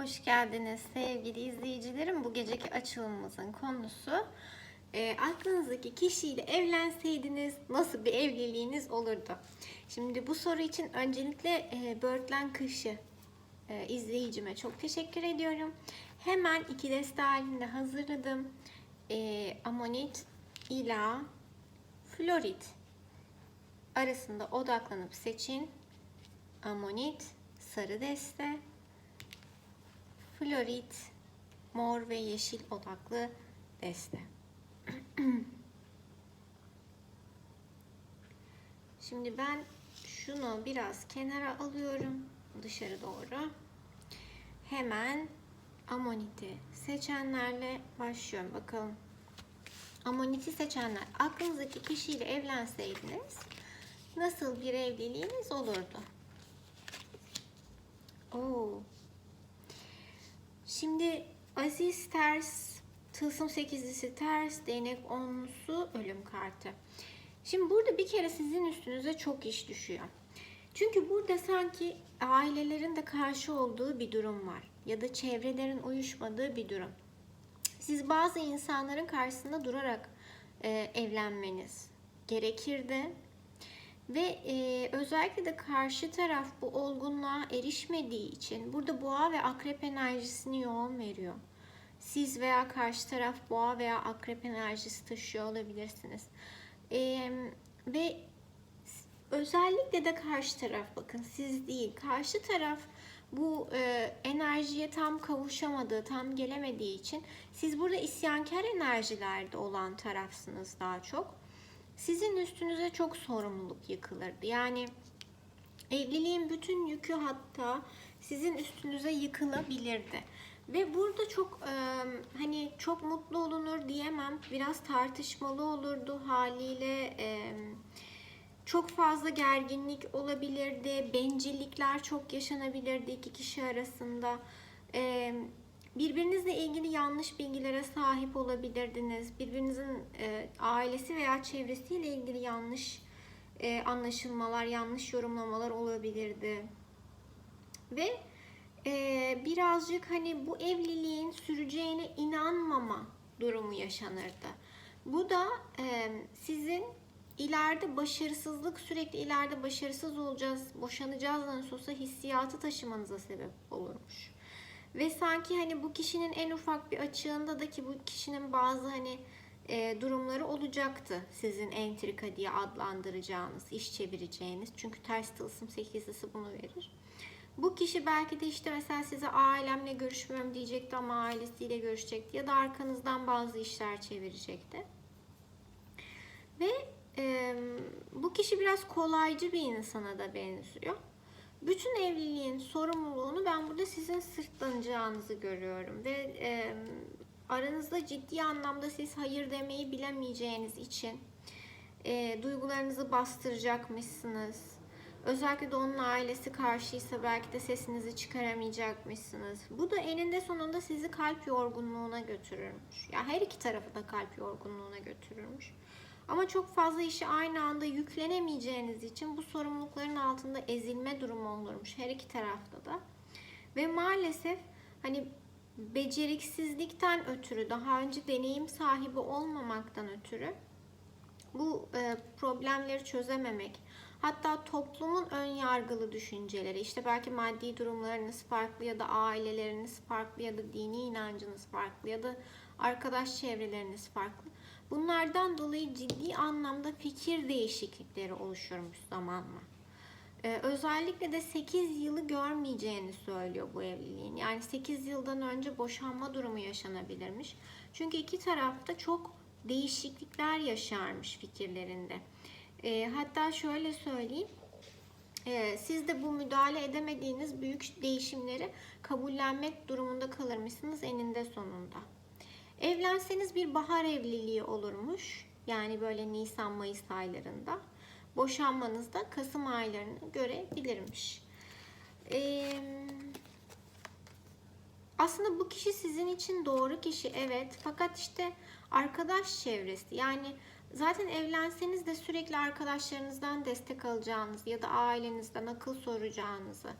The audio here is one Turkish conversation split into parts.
Hoş geldiniz sevgili izleyicilerim. Bu geceki açılımımızın konusu e, aklınızdaki kişiyle evlenseydiniz nasıl bir evliliğiniz olurdu? Şimdi bu soru için öncelikle e, Börtlen Kışı e, izleyicime çok teşekkür ediyorum. Hemen iki deste halinde hazırladım. E, Amonit ila Florit arasında odaklanıp seçin. Amonit sarı deste, florit, mor ve yeşil odaklı deste. Şimdi ben şunu biraz kenara alıyorum dışarı doğru. Hemen amoniti seçenlerle başlıyorum. Bakalım. Amoniti seçenler aklınızdaki kişiyle evlenseydiniz nasıl bir evliliğiniz olurdu? Oo. Şimdi Aziz ters, tılsım sekizlisi ters, değnek onlusu ölüm kartı. Şimdi burada bir kere sizin üstünüze çok iş düşüyor. Çünkü burada sanki ailelerin de karşı olduğu bir durum var. Ya da çevrelerin uyuşmadığı bir durum. Siz bazı insanların karşısında durarak e, evlenmeniz gerekirdi. Ve e, özellikle de karşı taraf bu olgunluğa erişmediği için burada boğa ve akrep enerjisini yoğun veriyor. Siz veya karşı taraf boğa veya akrep enerjisi taşıyor olabilirsiniz. E, ve özellikle de karşı taraf bakın siz değil karşı taraf bu e, enerjiye tam kavuşamadığı, tam gelemediği için siz burada isyankar enerjilerde olan tarafsınız daha çok sizin üstünüze çok sorumluluk yıkılırdı. Yani evliliğin bütün yükü hatta sizin üstünüze yıkılabilirdi. Ve burada çok e, hani çok mutlu olunur diyemem. Biraz tartışmalı olurdu haliyle. E, çok fazla gerginlik olabilirdi. Bencillikler çok yaşanabilirdi iki kişi arasında. E, birbirinizle ilgili yanlış bilgilere sahip olabilirdiniz. Birbirinizin e, ailesi veya çevresiyle ilgili yanlış e, anlaşılmalar, yanlış yorumlamalar olabilirdi. Ve e, birazcık hani bu evliliğin süreceğine inanmama durumu yaşanırdı. Bu da e, sizin ileride başarısızlık, sürekli ileride başarısız olacağız, boşanacağız nasıl olsa hissiyatı taşımanıza sebep olurmuş. Ve sanki hani bu kişinin en ufak bir açığında da ki bu kişinin bazı hani e, durumları olacaktı sizin entrika diye adlandıracağınız, iş çevireceğiniz. Çünkü ters tılsım sekizlisi bunu verir. Bu kişi belki de işte mesela size ailemle görüşmüyorum diyecekti ama ailesiyle görüşecekti ya da arkanızdan bazı işler çevirecekti. Ve e, bu kişi biraz kolaycı bir insana da benziyor. Bütün evliliğin sorumluluğunu ben burada sizin sırtlanacağınızı görüyorum ve e, aranızda ciddi anlamda siz hayır demeyi bilemeyeceğiniz için e, duygularınızı bastıracakmışsınız. Özellikle de onun ailesi karşıysa belki de sesinizi çıkaramayacakmışsınız. Bu da eninde sonunda sizi kalp yorgunluğuna götürürmüş. Ya her iki tarafı da kalp yorgunluğuna götürürmüş. Ama çok fazla işi aynı anda yüklenemeyeceğiniz için bu sorumlulukların altında ezilme durumu olurmuş her iki tarafta da. Ve maalesef hani beceriksizlikten ötürü, daha önce deneyim sahibi olmamaktan ötürü bu e, problemleri çözememek, hatta toplumun ön yargılı düşünceleri, işte belki maddi durumlarınız farklı ya da aileleriniz farklı ya da dini inancınız farklı ya da arkadaş çevreleriniz farklı. Bunlardan dolayı ciddi anlamda fikir değişiklikleri oluşurmuş zamanla. Ee, özellikle de 8 yılı görmeyeceğini söylüyor bu evliliğin. Yani 8 yıldan önce boşanma durumu yaşanabilirmiş. Çünkü iki tarafta çok değişiklikler yaşarmış fikirlerinde. Ee, hatta şöyle söyleyeyim. Ee, siz de bu müdahale edemediğiniz büyük değişimleri kabullenmek durumunda kalırmışsınız eninde sonunda. Evlenseniz bir bahar evliliği olurmuş. Yani böyle Nisan-Mayıs aylarında. Boşanmanız da Kasım aylarını görebilirmiş. Ee, aslında bu kişi sizin için doğru kişi evet. Fakat işte arkadaş çevresi yani zaten evlenseniz de sürekli arkadaşlarınızdan destek alacağınız ya da ailenizden akıl soracağınızı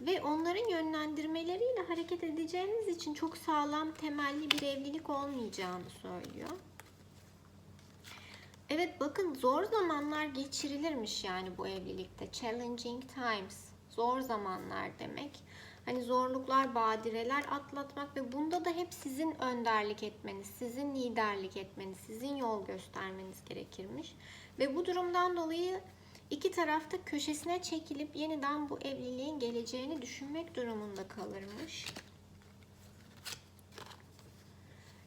ve onların yönlendirmeleriyle hareket edeceğiniz için çok sağlam temelli bir evlilik olmayacağını söylüyor. Evet bakın zor zamanlar geçirilirmiş yani bu evlilikte. Challenging times. Zor zamanlar demek. Hani zorluklar, badireler atlatmak ve bunda da hep sizin önderlik etmeniz, sizin liderlik etmeniz, sizin yol göstermeniz gerekirmiş. Ve bu durumdan dolayı iki tarafta köşesine çekilip yeniden bu evliliğin geleceğini düşünmek durumunda kalırmış.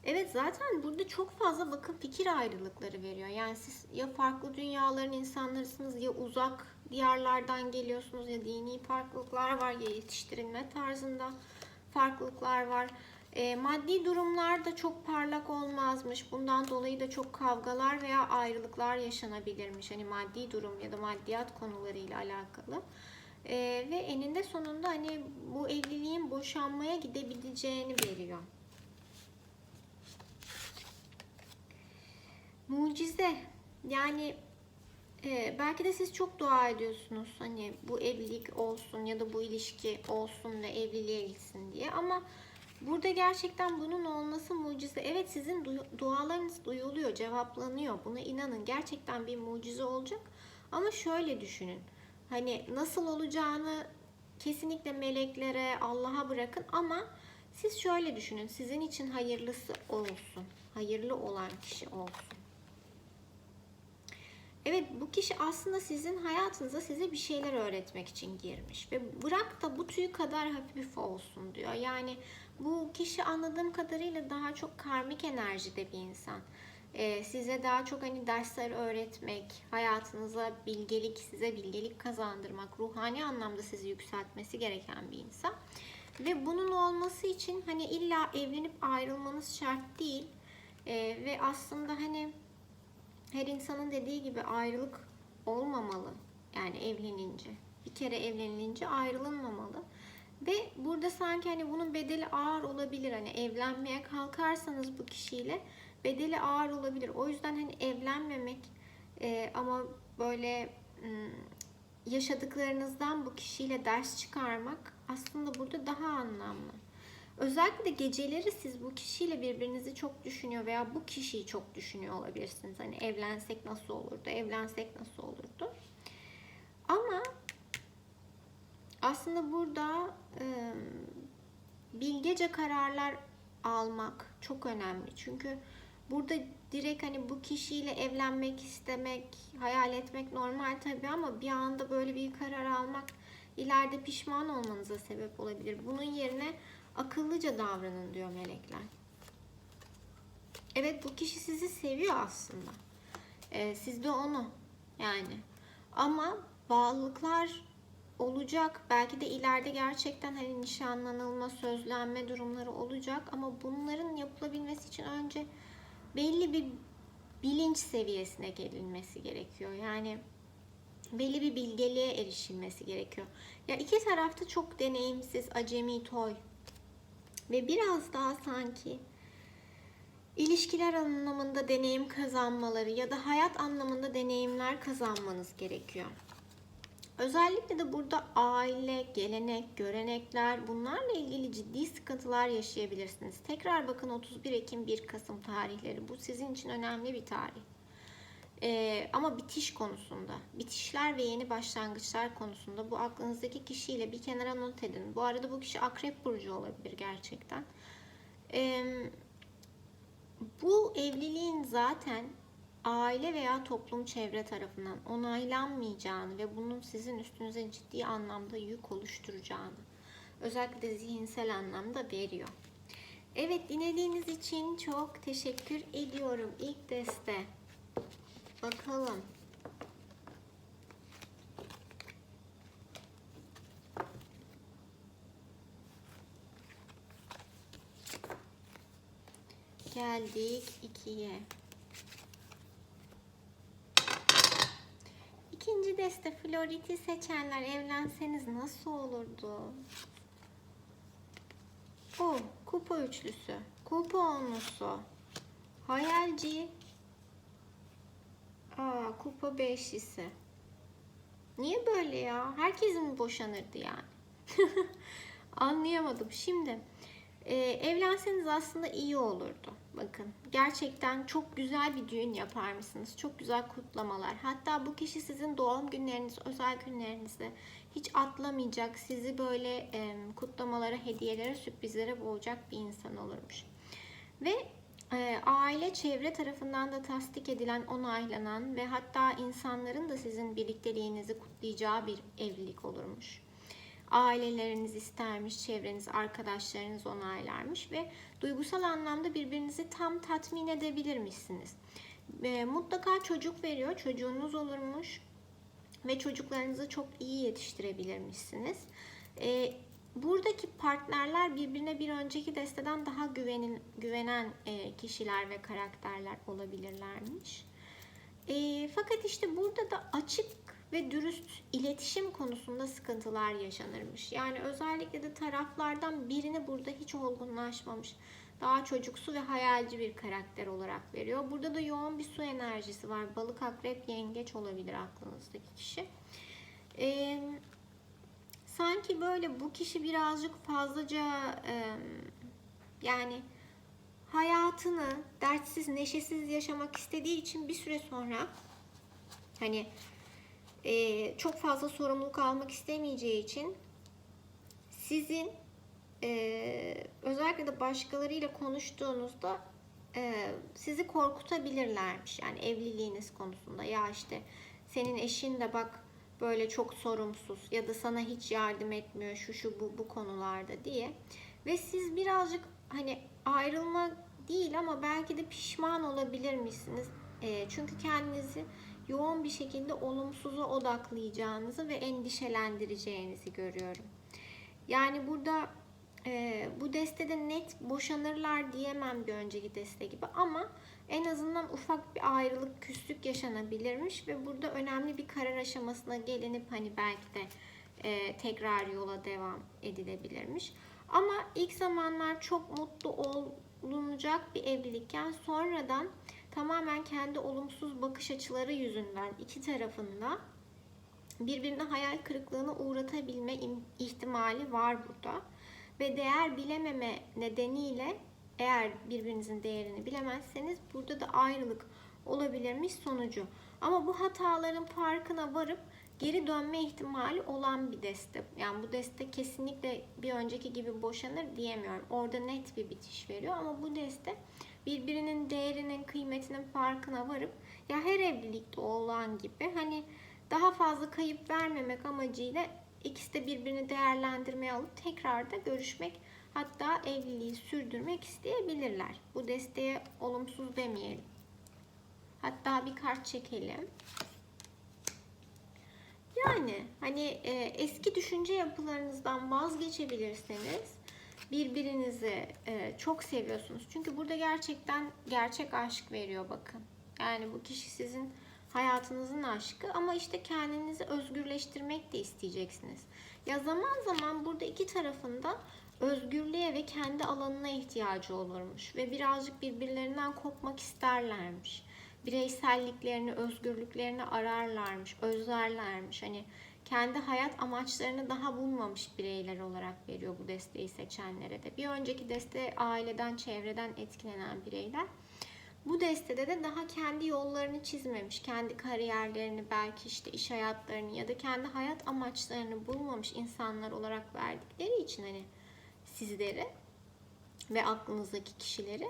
Evet zaten burada çok fazla bakın fikir ayrılıkları veriyor. Yani siz ya farklı dünyaların insanlarısınız ya uzak diyarlardan geliyorsunuz ya dini farklılıklar var ya yetiştirilme tarzında farklılıklar var. E, maddi durumlar da çok parlak olmazmış. Bundan dolayı da çok kavgalar veya ayrılıklar yaşanabilirmiş. Hani maddi durum ya da maddiyat konularıyla alakalı. E, ve eninde sonunda hani bu evliliğin boşanmaya gidebileceğini veriyor. Mucize. Yani e, belki de siz çok dua ediyorsunuz hani bu evlilik olsun ya da bu ilişki olsun ve evliliğe gitsin diye ama burada gerçekten bunun olması mucize. Evet sizin du- dualarınız duyuluyor, cevaplanıyor. Buna inanın. Gerçekten bir mucize olacak. Ama şöyle düşünün. Hani nasıl olacağını kesinlikle meleklere, Allah'a bırakın ama siz şöyle düşünün. Sizin için hayırlısı olsun. Hayırlı olan kişi olsun. Evet bu kişi aslında sizin hayatınıza size bir şeyler öğretmek için girmiş ve bırak da bu tüy kadar hafif olsun diyor. Yani bu kişi anladığım kadarıyla daha çok karmik enerjide bir insan. Ee, size daha çok hani dersler öğretmek, hayatınıza bilgelik, size bilgelik kazandırmak, ruhani anlamda sizi yükseltmesi gereken bir insan. Ve bunun olması için hani illa evlenip ayrılmanız şart değil. Ee, ve aslında hani her insanın dediği gibi ayrılık olmamalı. Yani evlenince. Bir kere evlenilince ayrılınmamalı. Ve burada sanki hani bunun bedeli ağır olabilir. Hani evlenmeye kalkarsanız bu kişiyle bedeli ağır olabilir. O yüzden hani evlenmemek e, ama böyle m, yaşadıklarınızdan bu kişiyle ders çıkarmak aslında burada daha anlamlı. Özellikle geceleri siz bu kişiyle birbirinizi çok düşünüyor veya bu kişiyi çok düşünüyor olabilirsiniz. Hani evlensek nasıl olurdu, evlensek nasıl olurdu. Ama aslında burada e, bilgece kararlar almak çok önemli. Çünkü burada direkt hani bu kişiyle evlenmek istemek, hayal etmek normal tabii ama bir anda böyle bir karar almak ileride pişman olmanıza sebep olabilir. Bunun yerine akıllıca davranın diyor melekler. Evet bu kişi sizi seviyor aslında. Ee, siz de onu yani. Ama bağlılıklar olacak. Belki de ileride gerçekten hani nişanlanılma, sözlenme durumları olacak. Ama bunların yapılabilmesi için önce belli bir bilinç seviyesine gelinmesi gerekiyor. Yani belli bir bilgeliğe erişilmesi gerekiyor. Ya iki tarafta çok deneyimsiz, acemi, toy ve biraz daha sanki ilişkiler anlamında deneyim kazanmaları ya da hayat anlamında deneyimler kazanmanız gerekiyor. Özellikle de burada aile, gelenek, görenekler bunlarla ilgili ciddi sıkıntılar yaşayabilirsiniz. Tekrar bakın 31 Ekim 1 Kasım tarihleri. Bu sizin için önemli bir tarih. Ee, ama bitiş konusunda, bitişler ve yeni başlangıçlar konusunda bu aklınızdaki kişiyle bir kenara not edin. Bu arada bu kişi akrep burcu olabilir gerçekten. Ee, bu evliliğin zaten aile veya toplum çevre tarafından onaylanmayacağını ve bunun sizin üstünüze ciddi anlamda yük oluşturacağını özellikle zihinsel anlamda veriyor. Evet dinlediğiniz için çok teşekkür ediyorum. İlk deste. Bakalım. Geldik ikiye. Deste Florit'i seçenler evlenseniz nasıl olurdu? O kupa üçlüsü, kupa onlusu, hayalci, aa kupa beşlisi. Niye böyle ya? Herkes mi boşanırdı yani? Anlayamadım. Şimdi e, evlenseniz aslında iyi olurdu. Bakın gerçekten çok güzel bir düğün yapar mısınız? Çok güzel kutlamalar. Hatta bu kişi sizin doğum günleriniz, özel günlerinizde hiç atlamayacak, sizi böyle e, kutlamalara, hediyelere, sürprizlere boğacak bir insan olurmuş. Ve e, aile, çevre tarafından da tasdik edilen, onaylanan ve hatta insanların da sizin birlikteliğinizi kutlayacağı bir evlilik olurmuş aileleriniz istermiş, çevreniz, arkadaşlarınız onaylarmış ve duygusal anlamda birbirinizi tam tatmin edebilirmişsiniz. E, mutlaka çocuk veriyor, çocuğunuz olurmuş ve çocuklarınızı çok iyi yetiştirebilirmişsiniz. E, buradaki partnerler birbirine bir önceki desteden daha güvenin, güvenen e, kişiler ve karakterler olabilirlermiş. E, fakat işte burada da açık ve dürüst iletişim konusunda sıkıntılar yaşanırmış. Yani özellikle de taraflardan birini burada hiç olgunlaşmamış. Daha çocuksu ve hayalci bir karakter olarak veriyor. Burada da yoğun bir su enerjisi var. Balık, akrep, yengeç olabilir aklınızdaki kişi. Ee, sanki böyle bu kişi birazcık fazlaca e, yani hayatını dertsiz, neşesiz yaşamak istediği için bir süre sonra hani e, çok fazla sorumluluk almak istemeyeceği için sizin e, özellikle de başkalarıyla konuştuğunuzda e, sizi korkutabilirlermiş. Yani evliliğiniz konusunda ya işte senin eşin de bak böyle çok sorumsuz ya da sana hiç yardım etmiyor şu şu bu bu konularda diye ve siz birazcık hani ayrılma değil ama belki de pişman olabilir misiniz? E, çünkü kendinizi yoğun bir şekilde olumsuza odaklayacağınızı ve endişelendireceğinizi görüyorum. Yani burada e, bu destede net boşanırlar diyemem bir önceki deste gibi ama en azından ufak bir ayrılık, küslük yaşanabilirmiş ve burada önemli bir karar aşamasına gelinip hani belki de e, tekrar yola devam edilebilirmiş. Ama ilk zamanlar çok mutlu olunacak bir evlilikken sonradan tamamen kendi olumsuz bakış açıları yüzünden iki tarafında birbirine hayal kırıklığına uğratabilme ihtimali var burada. Ve değer bilememe nedeniyle eğer birbirinizin değerini bilemezseniz burada da ayrılık olabilirmiş sonucu. Ama bu hataların farkına varıp geri dönme ihtimali olan bir deste. Yani bu deste kesinlikle bir önceki gibi boşanır diyemiyorum. Orada net bir bitiş veriyor ama bu deste birbirinin değerinin, kıymetinin farkına varıp ya her evlilikte olan gibi hani daha fazla kayıp vermemek amacıyla ikisi de birbirini değerlendirmeye alıp tekrar da görüşmek hatta evliliği sürdürmek isteyebilirler. Bu desteğe olumsuz demeyelim. Hatta bir kart çekelim. Yani hani e, eski düşünce yapılarınızdan vazgeçebilirseniz birbirinizi e, çok seviyorsunuz. Çünkü burada gerçekten gerçek aşk veriyor bakın. Yani bu kişi sizin hayatınızın aşkı ama işte kendinizi özgürleştirmek de isteyeceksiniz. Ya zaman zaman burada iki tarafında özgürlüğe ve kendi alanına ihtiyacı olurmuş ve birazcık birbirlerinden kopmak isterlermiş. Bireyselliklerini, özgürlüklerini ararlarmış, özlerlermiş. Hani kendi hayat amaçlarını daha bulmamış bireyler olarak veriyor bu desteği seçenlere de. Bir önceki deste aileden, çevreden etkilenen bireyler. Bu destede de daha kendi yollarını çizmemiş, kendi kariyerlerini, belki işte iş hayatlarını ya da kendi hayat amaçlarını bulmamış insanlar olarak verdikleri için hani sizleri ve aklınızdaki kişileri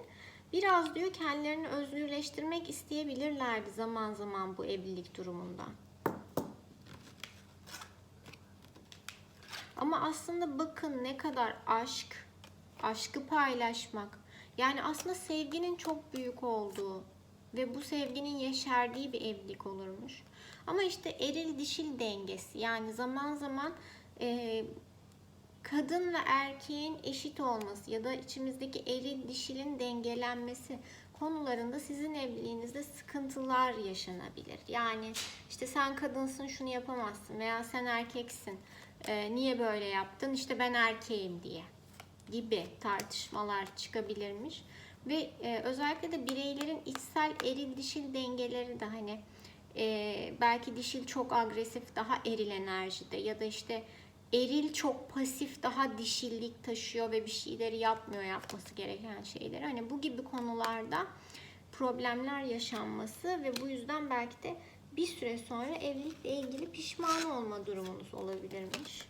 biraz diyor kendilerini özgürleştirmek isteyebilirlerdi zaman zaman bu evlilik durumundan. Ama aslında bakın ne kadar aşk, aşkı paylaşmak. Yani aslında sevginin çok büyük olduğu ve bu sevginin yeşerdiği bir evlilik olurmuş. Ama işte eril dişil dengesi yani zaman zaman e, kadın ve erkeğin eşit olması ya da içimizdeki eril dişilin dengelenmesi konularında sizin evliliğinizde sıkıntılar yaşanabilir. Yani işte sen kadınsın şunu yapamazsın veya sen erkeksin e, niye böyle yaptın işte ben erkeğim diye gibi tartışmalar çıkabilirmiş. Ve e, özellikle de bireylerin içsel eril dişil dengeleri de hani e, belki dişil çok agresif daha eril enerjide ya da işte eril çok pasif daha dişillik taşıyor ve bir şeyleri yapmıyor yapması gereken şeyleri. Hani bu gibi konularda problemler yaşanması ve bu yüzden belki de bir süre sonra evlilikle ilgili pişman olma durumunuz olabilirmiş.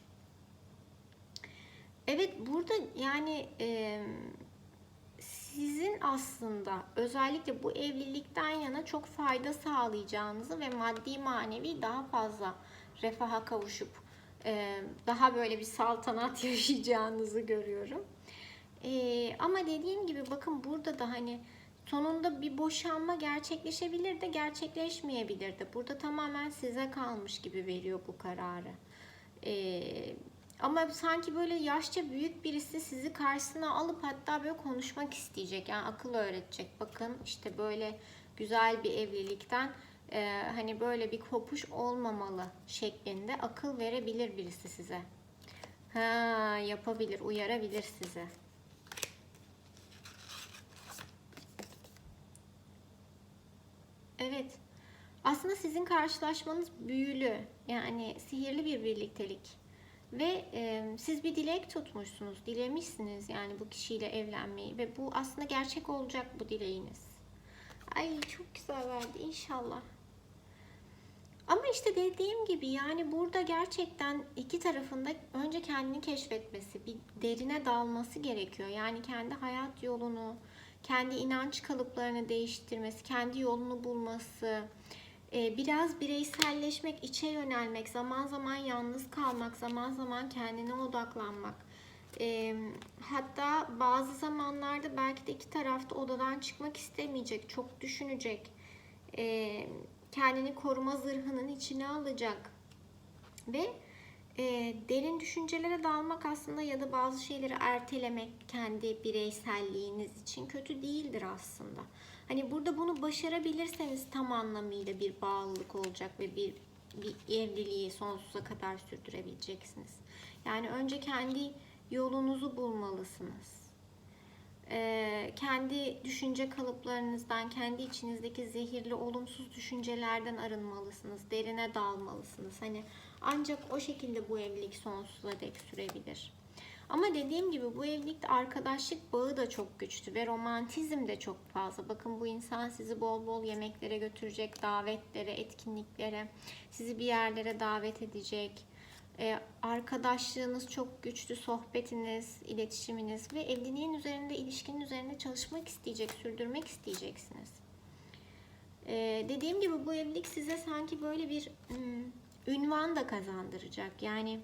Evet burada yani e, sizin aslında özellikle bu evlilikten yana çok fayda sağlayacağınızı ve maddi manevi daha fazla refaha kavuşup e, daha böyle bir saltanat yaşayacağınızı görüyorum. E, ama dediğim gibi bakın burada da hani sonunda bir boşanma gerçekleşebilir de gerçekleşmeyebilir de. Burada tamamen size kalmış gibi veriyor bu kararı. Eee ama sanki böyle yaşça büyük birisi sizi karşısına alıp hatta böyle konuşmak isteyecek. Yani akıl öğretecek. Bakın işte böyle güzel bir evlilikten e, hani böyle bir kopuş olmamalı şeklinde akıl verebilir birisi size. Ha, yapabilir, uyarabilir sizi. Evet. Aslında sizin karşılaşmanız büyülü. Yani sihirli bir birliktelik. Ve e, siz bir dilek tutmuşsunuz, dilemişsiniz yani bu kişiyle evlenmeyi ve bu aslında gerçek olacak bu dileğiniz. Ay çok güzel verdi inşallah. Ama işte dediğim gibi yani burada gerçekten iki tarafında önce kendini keşfetmesi, bir derine dalması gerekiyor. Yani kendi hayat yolunu, kendi inanç kalıplarını değiştirmesi, kendi yolunu bulması, ee, biraz bireyselleşmek, içe yönelmek, zaman zaman yalnız kalmak, zaman zaman kendine odaklanmak. Ee, hatta bazı zamanlarda belki de iki tarafta odadan çıkmak istemeyecek, çok düşünecek. Ee, kendini koruma zırhının içine alacak. Ve e, derin düşüncelere dalmak aslında ya da bazı şeyleri ertelemek kendi bireyselliğiniz için kötü değildir aslında. Hani burada bunu başarabilirseniz tam anlamıyla bir bağlılık olacak ve bir bir evliliği sonsuza kadar sürdürebileceksiniz. Yani önce kendi yolunuzu bulmalısınız. Ee, kendi düşünce kalıplarınızdan, kendi içinizdeki zehirli, olumsuz düşüncelerden arınmalısınız. Derine dalmalısınız. Hani ancak o şekilde bu evlilik sonsuza dek sürebilir. Ama dediğim gibi bu evlilikte arkadaşlık bağı da çok güçlü ve romantizm de çok fazla. Bakın bu insan sizi bol bol yemeklere götürecek, davetlere, etkinliklere, sizi bir yerlere davet edecek. Ee, arkadaşlığınız çok güçlü, sohbetiniz, iletişiminiz ve evliliğin üzerinde, ilişkinin üzerinde çalışmak isteyecek, sürdürmek isteyeceksiniz. Ee, dediğim gibi bu evlilik size sanki böyle bir ım, ünvan da kazandıracak. Yani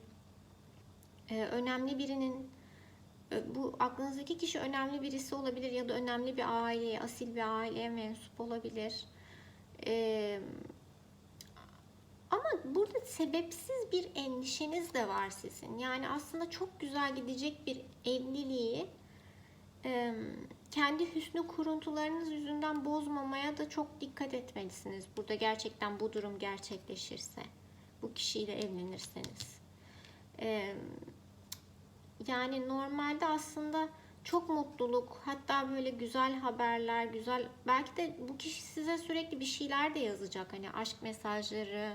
e, önemli birinin e, bu aklınızdaki kişi önemli birisi olabilir ya da önemli bir aileye, asil bir aileye mensup olabilir. E, ama burada sebepsiz bir endişeniz de var sizin. Yani aslında çok güzel gidecek bir evliliği kendi hüsnü kuruntularınız yüzünden bozmamaya da çok dikkat etmelisiniz. Burada gerçekten bu durum gerçekleşirse, bu kişiyle evlenirseniz. Yani normalde aslında çok mutluluk, hatta böyle güzel haberler, güzel belki de bu kişi size sürekli bir şeyler de yazacak. Hani aşk mesajları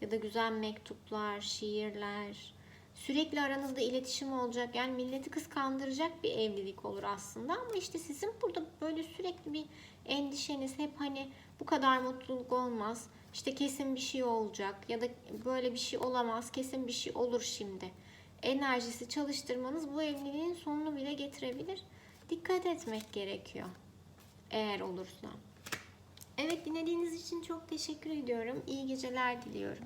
ya da güzel mektuplar, şiirler. Sürekli aranızda iletişim olacak. Yani milleti kıskandıracak bir evlilik olur aslında ama işte sizin burada böyle sürekli bir endişeniz hep hani bu kadar mutluluk olmaz. İşte kesin bir şey olacak ya da böyle bir şey olamaz. Kesin bir şey olur şimdi enerjisi çalıştırmanız bu evliliğin sonunu bile getirebilir. Dikkat etmek gerekiyor. Eğer olursa. Evet dinlediğiniz için çok teşekkür ediyorum. İyi geceler diliyorum.